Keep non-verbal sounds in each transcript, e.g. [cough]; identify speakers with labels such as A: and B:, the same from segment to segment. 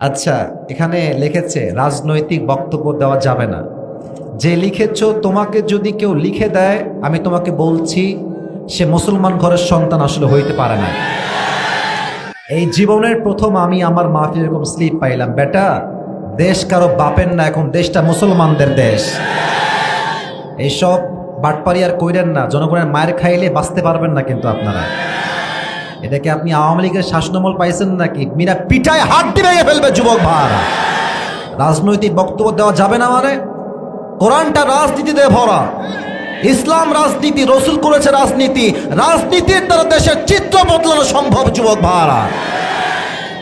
A: আচ্ছা এখানে লিখেছে, রাজনৈতিক বক্তব্য দেওয়া যাবে না। যে লিখেছ, তোমাকে যদি কেউ লিখে দেয়, আমি তোমাকে বলছি, সে মুসলমান ঘরের সন্তান আসলে হইতে পারে না। এই জীবনের প্রথম আমি আমার মাফি এরকম স্লিপ পাইলাম। বেটা, দেশ কারও বাপের না, এখন দেশটা মুসলমানদের দেশ। এইসব বাটপারি আর কইরেন না, জনগণের মায়ের খাইলে বাঁচতে পারবেন না কিন্তু আপনারা। এটাকে আপনি আওয়ামী লীগের শাসনমল পাইছেন নাকি? মিরা পিঠায় হাত দিয়ে ফেলবে যুবক ভাড়া রাজনৈতিক বক্তব্য দেওয়া যাবে না মানে? কোরআনটা রাজনীতিতে ভরা। ইসলাম রাজনীতি, রসুল করেছে রাজনীতি। রাজনীতির দ্বারা দেশের চিত্র বদলানো সম্ভব যুবক ভাড়া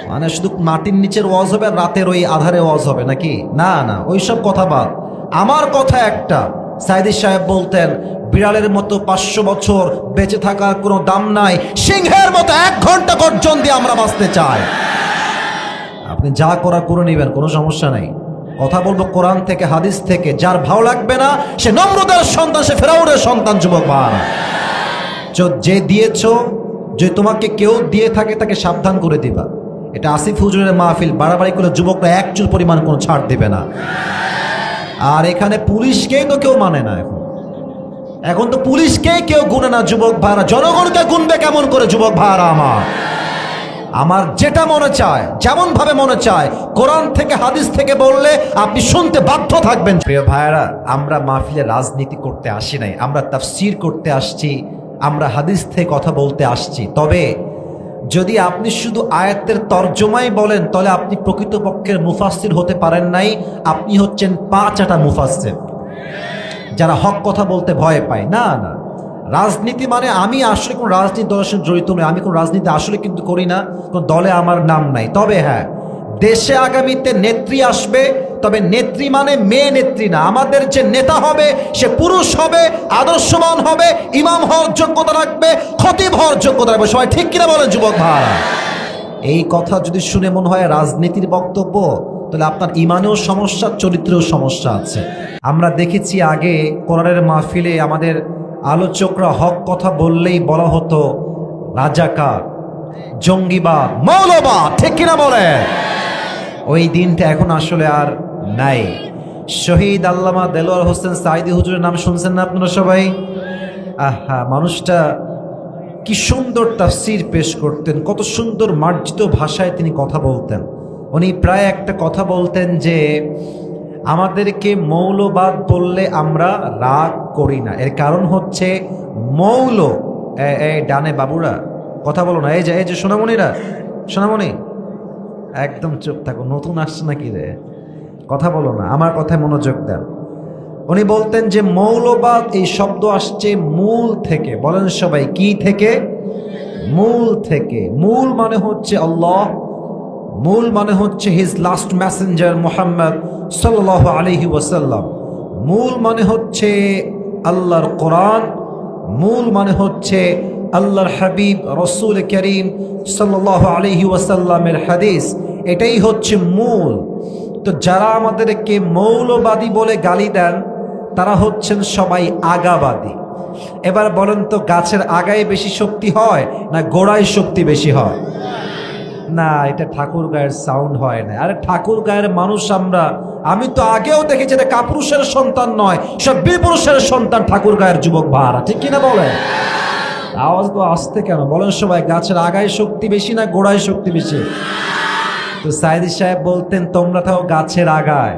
A: মানে শুধু মাটির নিচের ওয়াজ হবে রাতের ওই আধারে ওয়াজ হবে নাকি? না না, ওইসব কথা বাদ। আমার কথা একটা। সাইদি সাহেব বলতেন বিড়ালের মতো পাঁচশো বছর বেঁচে থাকার কোনো দাম নাই। সিংহের মতো এক ঘণ্টা গর্জন দিয়ে আমরা বাঁচতে চাই। আপনি যা করা করে নেবেন, কোনো সমস্যা নাই। কথা বলব কোরআন থেকে, হাদিস থেকে। যার ভালো লাগবে না, সে নম্রদের সন্তান, সে ফেরাউনের সন্তান, যুবক চ- যে দিয়েছ, যে তোমাকে কেউ দিয়ে থাকে, তাকে সাবধান করে দিবা। এটা আসিফ হুজুরের মাহফিল। বাড়াবাড়ি করে যুবকরা এক চুল পরিমাণ কোনো ছাড় দেবে না। আর এখানে পুলিশকেই তো কেউ মানে না এখন। এখন তো পুলিশকেই কেউ গুনে না, যুবক ভাড়া? জনগণকে গুনবে কেমন করে, যুবক ভাড়া আমার? আমার যেটা মনে চায় যেমন ভাবে মনে চায়, কোরআন থেকে, হাদিস থেকে বললে আপনি শুনতে বাধ্য থাকবেন। প্রিয় ভাইয়েরা, আমরা মাহফিলে রাজনীতি করতে আসি নাই, আমরা তাফসির করতে আসছি, আমরা হাদিস থেকে কথা বলতে আসছি। তবে যদি আপনি শুধু আয়াতের তর্জমাই বলেন, তাহলে আপনি প্রকৃতপক্ষের মুফাসসির হতে পারেন নাই, আপনি হচ্ছেন পাঁচ আটা মুফাসসির। যারা হক কথা বলতে ভয় পায়। না না। রাজনীতি মানে আমি আসলে কোনো রাজনীতি দলের সঙ্গে জড়িত নই, আমি কোনো রাজনীতি আসলে কিন্তু করি না, কোনো দলে আমার নাম নাই। তবে হ্যাঁ দেশে আগামীতে নেত্রী আসবে, তবে নেত্রী মানে মেয়ে নেত্রী না। আমাদের যে নেতা হবে, সে পুরুষ হবে, আদর্শবান হবে, ইমাম হওয়ার যোগ্যতা রাখবে, খতিব হওয়ার যোগ্যতা রাখবে। সবাই ঠিক কিনা বলেন, যুবক ভাই? এই কথা যদি শুনে মনে হয় রাজনীতির বক্তব্য তাহলে আপনার ইমানেও সমস্যা, চরিত্রেও সমস্যা আছে। আমরা দেখেছি আগে কোরআনের মাহফিলে আমাদের আলোচকরা হক কথা বললেই বলা হতো, রাজাকার, জঙ্গিবাদ, মৌলবাদ, ঠিক কিনা বলে ওই দিনটা এখন আসলে আর নাই। শহীদ আল্লামা দেলোয়ার হোসেন সাইদি হুজুরের নাম শুনছেন না আপনারা সবাই? আহা, মানুষটা কি সুন্দর তাফসির পেশ করতেন, কত সুন্দর মার্জিত ভাষায় তিনি কথা বলতেন। উনি প্রায় একটা কথা বলতেন যে, আমাদেরকে মৌলবাদ বললে আমরা রাগ করি না। এর কারণ হচ্ছে মৌল। ডানে বাবুরা, কথা বলো না। এই যে এই যে সোনামণিরা, সোনামণি, একদম চুপ থাকো, নতুন আসছে নাকি রে? কথা বলো না, আমার কথায় মনোযোগ দেন। উনি বলতেন যে, মৌলবাদ, এই শব্দ আসছে মূল থেকে। বলেন সবাই, কি থেকে? মূল থেকে। মূল মানে হচ্ছে আল্লাহ মূল মানে হচ্ছে হিজ লাস্ট ম্যাসেঞ্জার মোহাম্মদ সাল্লাহ আলহি ওয়াসাল্লাম। মূল মানে হচ্ছে আল্লাহর কোরআন, মূল মানে হচ্ছে আল্লাহর হাবিব রসুল করিম সাল্লাহ আলহি ওয়াসাল্লামের হাদিস, এটাই হচ্ছে মূল। তো যারা আমাদেরকে মৌলবাদী বলে গালি দেন, তারা হচ্ছেন সবাই আগাবাদী। এবার বলেন তো গাছের আগায় বেশি শক্তি হয় না গোড়ায় শক্তি বেশি হয়? না, এটা ঠাকুর গায়ের সাউন্ড হয় না। আরে ঠাকুর গায়ের মানুষ আমরা। আমি তো আগেও দেখেছি এটা কাপুরুষের সন্তান নয় সব বিপুরুষের সন্তান ঠাকুর গায়ের যুবক ভাড়া। ঠিক কিনা বলে আওয়াজ তো আসতে কেন? বলেন সবাই, গাছের আগায় শক্তি বেশি না গোড়ায় শক্তি বেশি? তো সাইদি সাহেব বলতেন, তোমরা থাকো গাছের আগায়।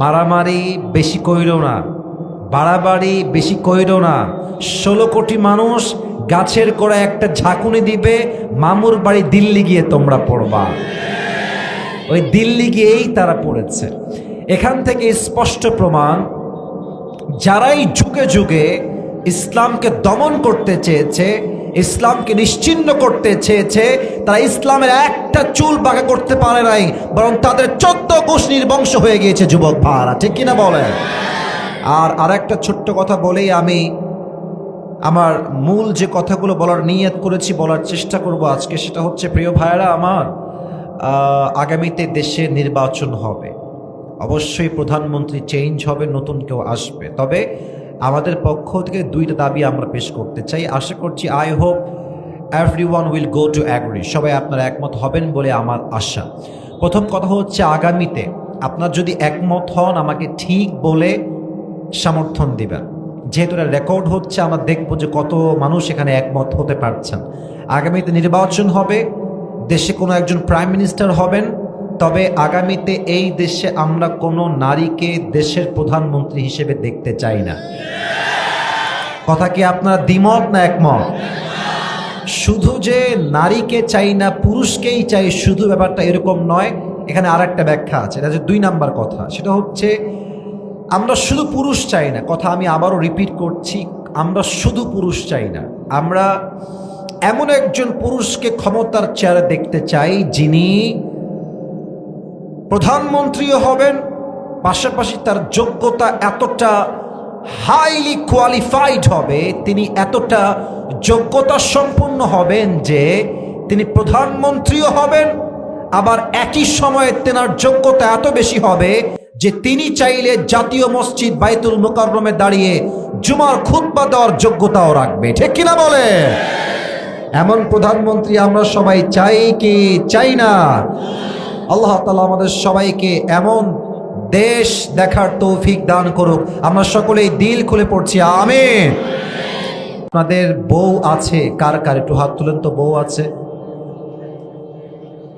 A: মারামারি বেশি কইরো না, বাড়াবাড়ি বেশি কইরো না। ষোলো কোটি মানুষ গাছের গোড়ায় একটা ঝাঁকুনি দিবে, মামুর বাড়ি দিল্লি গিয়ে তোমরা পড়বা। ওই দিল্লি গিয়েই তারা পড়েছে। এখান থেকে স্পষ্ট প্রমাণ, যারাই যুগে যুগে ইসলামকে দমন করতে চেয়েছে, ইসলামকে নিশ্চিন্ন করতে চেয়েছে, তারা ইসলামের একটা চুল বাঁকা করতে পারে নাই, বরং তাদের চোদ্দ গোষ্ঠ নির্বংশ হয়ে গিয়েছে, যুবক ভাড়া ঠিক কিনা বলে আর আরেকটা ছোট্ট কথা বলেই আমি আমার মূল যে কথাগুলো বলার নিয়ত করেছি, বলার চেষ্টা করব আজকে সেটা হচ্ছে, প্রিয় ভাইয়েরা, আমার আগামীতে দেশে নির্বাচন হবে। অবশ্যই প্রধানমন্ত্রী চেঞ্জ হবে, নতুন কেউ আসবে। তবে আমাদের পক্ষ থেকে দুইটা দাবি আমরা পেশ করতে চাই। আশা করছি I hope everyone will go to agree সবাই আপনারা একমত হবেন বলে আমার আশা। প্রথম কথা হচ্ছে, আগামীতে আপনার যদি একমত হন, আমাকে ঠিক বলে সমর্থন দিবেন। যেহেতু এটা রেকর্ড হচ্ছে, আমরা দেখব যে কত মানুষ এখানে একমত হতে পারছেন। আগামীতে নির্বাচন হবে, দেশে কোনো একজন প্রাইম মিনিস্টার হবেন, তবে আগামীতে এই দেশে আমরা কোনো নারীকে দেশের প্রধানমন্ত্রী হিসেবে দেখতে চাই না। কথা কি আপনারা দ্বিমত না একমত? শুধু যে নারীকে চাই না, পুরুষকেই চাই, শুধু ব্যাপারটা এরকম নয়, এখানে আর একটা ব্যাখ্যা আছে, এটা যে দুই নাম্বার কথা। সেটা হচ্ছে আমরা শুধু পুরুষ চাই না, কথা আমি আবারও রিপিট করছি, আমরা শুধু পুরুষ চাই না। আমরা এমন একজন পুরুষকে ক্ষমতার চেয়ারে দেখতে চাই, যিনি প্রধানমন্ত্রীও হবেন, পাশাপাশি তার যোগ্যতা এতটা হাইলি কোয়ালিফাইড হবে, তিনি এতটা যোগ্যতা সম্পন্ন হবেন যে তিনি প্রধানমন্ত্রীও হবেন, আবার একই সময়ে তেনার যোগ্যতা এত বেশি হবে যে তিনি চাইলে জাতীয় মসজিদ বাইতুল মোকাররমে দাঁড়িয়ে জুমার খুতবা দেওয়ার যোগ্যতাও রাখবে। ঠিক কিনা বলে? এমন প্রধানমন্ত্রী আমরা সবাই চাই কি? চাই না। আল্লাহ তালা আমাদের সবাইকে এমন দেশ দেখার তৌফিক দান করুক। আমরা সকলেই দিল খুলে পড়ছি। আমিন। আপনাদের বউ আছে? কার কার? একটু হাত তুলেন তো, বউ আছে?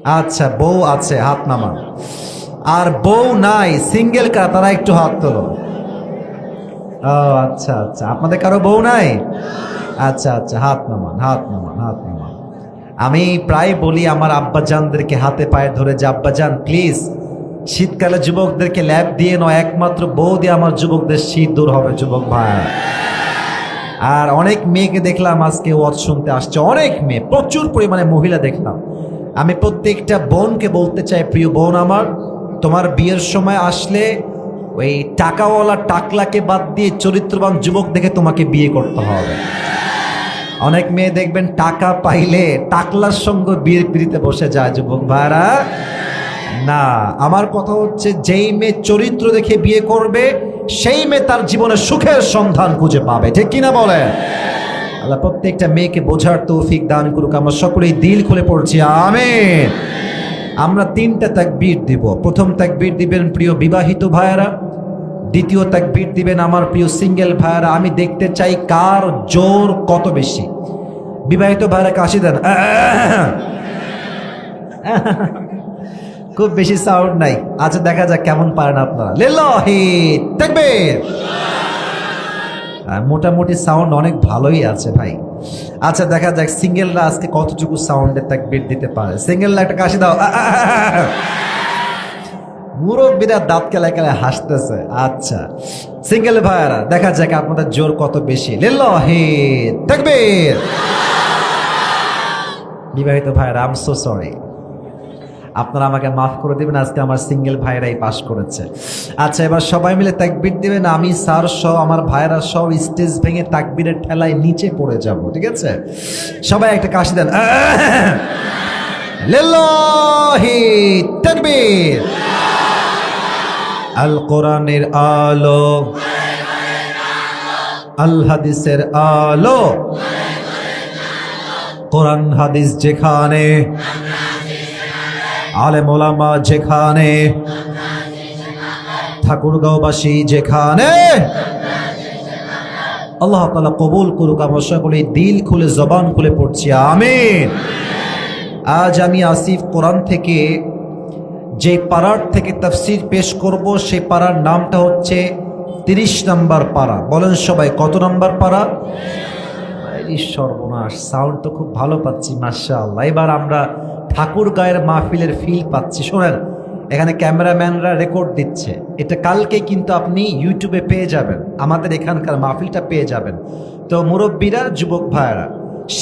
A: আচ্ছা বউ আছে, হাত নামান। আর বউ নাই সিঙ্গেল কার? তারা একটু হাত তোলো। ও আচ্ছা আচ্ছা। আপনাদের কারও বউ নাই? আচ্ছা আচ্ছা হাত নামান হাত নামান হাত নামান। আমি প্রায় বলি আমার আব্বাজানদেরকে হাতে পায়ে ধরে যে, আব্বাজান প্লিজ শীতকালে যুবকদেরকে ল্যাব দিয়ে নয় একমাত্র বউ দিয়ে আমার যুবকদের শীত দূর হবে, যুবক ভাই। আর অনেক মেয়েকে দেখলাম আজকে ওয়াজ শুনতে আসছে। অনেক মেয়ে, প্রচুর পরিমাণে মহিলা দেখলাম। আমি প্রত্যেকটা বোনকে বলতে চাই, প্রিয় বোন আমার তোমার বিয়ের সময় আসলে ওই টাকাওয়ালা টাকলাকে বাদ দিয়ে চরিত্রবান যুবক দেখে তোমাকে বিয়ে করতে হবে। অনেক মেয়ে দেখবেন টাকা পাইলে টাকলার সঙ্গে বিয়ের পিড়িতে বসে যায়, যুবক ভাইরা। না, আমার কথা হচ্ছে যেই মেয়ে চরিত্র দেখে বিয়ে করবে, সেই মেয়ে তার জীবনে সুখের সন্ধান খুঁজে পাবে। ঠিক কিনা বলে আল্লাহ, প্রত্যেকটা মেয়েকে বোঝার তৌফিক দান করুক। আমরা সকলেই দিল খুলে পড়ছি। আমেন। আমরা তিনটা তাকবীর দিব। প্রথম তাকবীর দিবেন প্রিয় বিবাহিত ভাইয়েরা, দ্বিতীয় তাকবীর দিবেন আমার প্রিয় সিঙ্গেল ভাইয়েরা, আমি দেখতে চাই কার জোর কত বেশি। বিবাহিত ভাইয়েরা কাশি দেন। [laughs] খুব বেশি সাউন্ড নাই। আচ্ছা দেখা যাক কেমন পারেন আপনারা। লিল্লাহি তাকবীর। মোটামুটি সাউন্ড অনেক ভালোই আছে ভাই। আচ্ছা দেখা যাক সিঙ্গেলরা আজকে কতটুকু সাউন্ডের তাকবীর দিতে পারে? সিঙ্গেলরা একটা কাশি দাও। মুরব্বীরা দাঁত কেলায় কেলায় হাসতেছে। আচ্ছা সিঙ্গেল ভাইয়ারা, দেখা যাক আপনাদের জোর কত বেশি। লিল্লাহি তাকবীর। বিবাহিত ভাইয়ারা আম সরি আপনারা আমাকে মাফ করে দিবেন, আজকে আমার সিঙ্গেল ভাইরাই পাশ করেছে। আচ্ছা এবার সবাই মিলে তাকবির দিবেন, আমি, স্যার সহ, আমার ভাইরা সহ স্টেজ ভেঙে তাকবীরের ঠেলায় নিচে পড়ে যাব, ঠিক আছে? সবাই একটা কাশি দেন। আল কোরআনের আলো। আল হাদিসের আলো। কোরআন হাদিস যেখানে আলেম ওলামা যেখানে, ঠাকুরগাঁওবাসী যেখানে, আল্লাহ তালা কবুল করুক, আমরা সকলে দিল খুলে, জবান খুলে পড়ছি, আমিন। আজ আমি আসিফ কোরআন থেকে যে পাড়ার থেকে তাফসির পেশ করব, সে পাড়ার নামটা হচ্ছে তিরিশ নাম্বার পাড়া। বলেন সবাই, কত নাম্বার পাড়া? সর্বনাশ সাউন্ড তো খুব ভালো পাচ্ছি আল্লাহ এবার আমরা ঠাকুর গায়ের মাহফিলের ফিল পাচ্ছি। শোনেন, এখানে ক্যামেরাম্যানরা রেকর্ড দিচ্ছে। এটা কালকে কিন্তু আপনি ইউটিউবে পেয়ে যাবেন। আমাদের এখানকার মাহফিলটা পেয়ে যাবেন। তো মুরব্বীরা, যুবক ভাইয়েরা,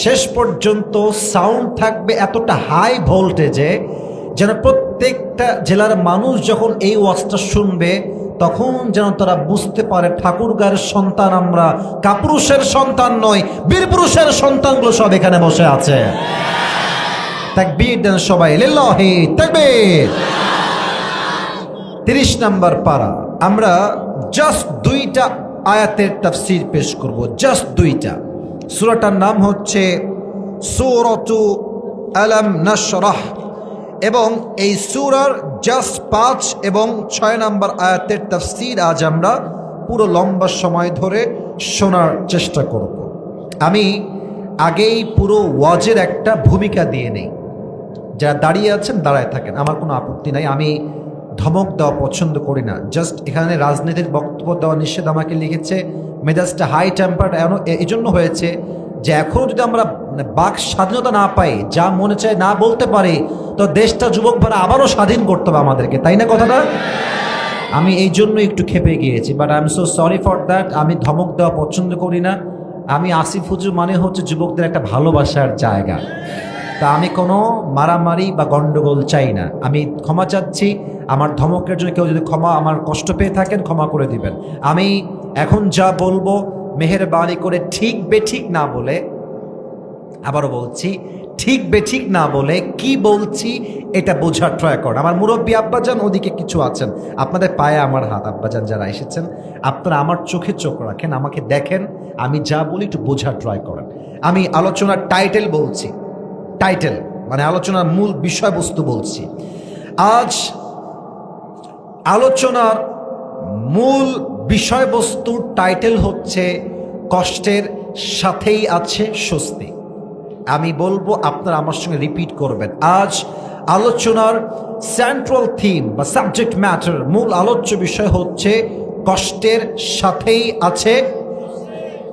A: শেষ পর্যন্ত সাউন্ড থাকবে এতটা হাই ভোল্টেজে যেন প্রত্যেকটা জেলার মানুষ যখন এই ওয়াজটা শুনবে, তখন যেন তারা বুঝতে পারে ঠাকুরগার সন্তান আমরা। কাপুরুষের সন্তান নয় বীরপুরুষের সন্তানগুলো সব এখানে বসে আছে। তাকবীর দেন সবাই, লিল্লাহি তাকবীর। তিরিশ নাম্বার পারা, আমরা জাস্ট দুইটা আয়াতের তাফসির পেশ করব জাস্ট দুইটা। সূরাটার নাম হচ্ছে সূরাতু আলাম নাশরাহ। এবং এই সুরার জাস্ট পাঁচ এবং ছয় নম্বর আয়াতের তাফসির আজ আমরা পুরো লম্বা সময় ধরে শোনার চেষ্টা করব। আমি আগেই পুরো ওয়াজের একটা ভূমিকা দিয়ে নেই। যারা দাঁড়িয়ে আছেন, দাঁড়ায় থাকেন। আমার কোনো আপত্তি নাই। আমি ধমক দেওয়া পছন্দ করি না। জাস্ট এখানে রাজনীতির বক্তব্য দেওয়া নিষেধ আমাকে লিখেছে। মেজাজটা হাই টেম্পার এই জন্য হয়েছে যে এখনও যদি আমরা মানে বাক স্বাধীনতা না পাই, যা মনে চায় না বলতে পারি, তো দেশটা যুবক ভাড়া আবারও স্বাধীন করতে হবে আমাদেরকে। তাই না কথাটা? আমি এই জন্য একটু খেপে গিয়েছি but I am so sorry for that আমি ধমক দেওয়া পছন্দ করি না। আমি আসিফ হুজুর মানে হচ্ছে যুবকদের একটা ভালোবাসার জায়গা। তা আমি কোনো মারামারি বা গণ্ডগোল চাই না। আমি ক্ষমা চাচ্ছি, আমার ধমকের জন্য কেউ যদি ক্ষমা, আমার কষ্ট পেয়ে থাকেন, ক্ষমা করে দিবেন। আমি এখন যা বলব, মেহেরবানি করে ঠিক বেঠিক না বলে, আবারও বলছি, ঠিক বেঠিক না বলে কি বলছি, এটা বোঝার ট্রয় করেন আমার মুরব্বী আব্বাজান ওদিকে কিছু আছেন। আপনাদের পায়ে আমার হাত, আব্বাজান যারা এসেছেন, আপনারা আমার চোখে চোখ রাখেন, আমাকে দেখেন, আমি যা বলি একটু বোঝার ট্রয় করেন। আমি আলোচনার টাইটেল বলছি। টাইটেল মানে আলোচনার মূল বিষয়বস্তু বলছি। আজ আলোচনার মূল বিষয়বস্তু টাইটেল হচ্ছে কষ্টের সাথেই আছে স্বস্তি। আমি বলব আপনারা আমার সঙ্গে রিপিট করবেন। আজ আলোচনার সেন্ট্রাল থিম বা সাবজেক্ট ম্যাটার মূল আলোচ্য বিষয় হচ্ছে কষ্টের সাথেই আছে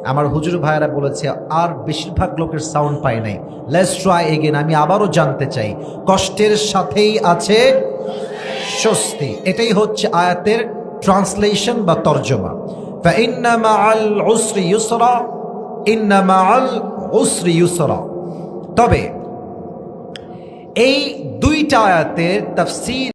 A: আমার হুজুর ভাইরা বলেছে, আর বেশিরভাগ লোকের সাউন্ড পায় নাই। লেস ট্রাই এগেন আমি আবারও জানতে চাই। কষ্টের সাথেই আছে স্বস্তি। এটাই হচ্ছে আয়াতের ট্রান্সলেশন বা তর্জমা। ইউসরা আল ইউসরা। তবে এই দুইটা আয়াতের তাফসির